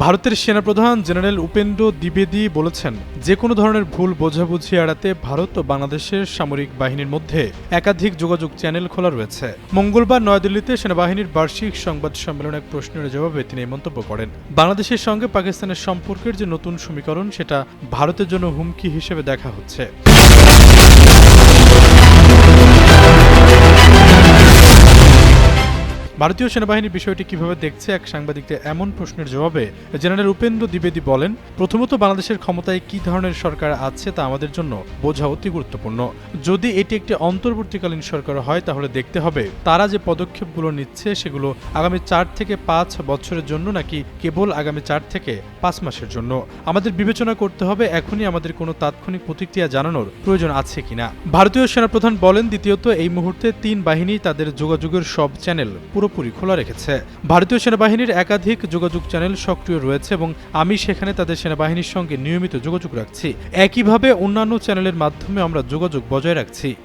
ভারতের সেনাপ্রধান জেনারেল উপেন্দ্র দ্বিবেদী বলেছেন যে কোনো ধরনের ভুল বোঝাবুঝি এড়াতে ভারত ও বাংলাদেশের সামরিক বাহিনীর মধ্যে একাধিক যোগাযোগ চ্যানেল খোলা রয়েছে। মঙ্গলবার নয়াদিল্লিতে সেনাবাহিনীর বার্ষিক সংবাদ সম্মেলনে এক প্রশ্নের জবাবে তিনি এই মন্তব্য করেন। বাংলাদেশের সঙ্গে পাকিস্তানের সম্পর্কের যে নতুন সমীকরণ, সেটা ভারতের জন্য হুমকি হিসেবে দেখা হচ্ছে। ভারতীয় সেনাবাহিনী বিষয়টি কীভাবে দেখছে এক সাংবাদিকদের এমন প্রশ্নের জবাবে? জেনারেল উপেন্দ্র দ্বিবেদী বলেন, প্রথমত বাংলাদেশের ক্ষমতায় কি ধরনের সরকার আছে তা আমাদের জন্য বোঝা অতি গুরুত্বপূর্ণ। যদি এটি একটি অন্তর্বর্তীকালীন সরকার হয়, তাহলে দেখতে হবে তারা যে পদক্ষেপগুলো নিচ্ছে, সেগুলো আগামী চার থেকে পাঁচ বছরের জন্য নাকি কেবল আগামী চার থেকে পাঁচ মাসের জন্য। আমাদের বিবেচনা করতে হবে এখনই আমাদের কোনো তাৎক্ষণিক প্রতিক্রিয়া জানানোর প্রয়োজন আছে কিনা। ভারতীয় সেনাপ্রধান বলেন, দ্বিতীয়ত এই মুহূর্তে তিন বাহিনী তাদের যোগাযোগের সব চ্যানেল পুরোপুরি খোলা রেখেছে। ভারতীয় সেনাবাহিনীর একাধিক যোগাযোগ চ্যানেল সক্রিয় রয়েছে এবং আমি সেখানে তাদের সেনাবাহিনীর সঙ্গে নিয়মিত যোগাযোগ রাখছি। একইভাবে অন্যান্য চ্যানেলের মাধ্যমে আমরা যোগাযোগ বজায় রাখছি।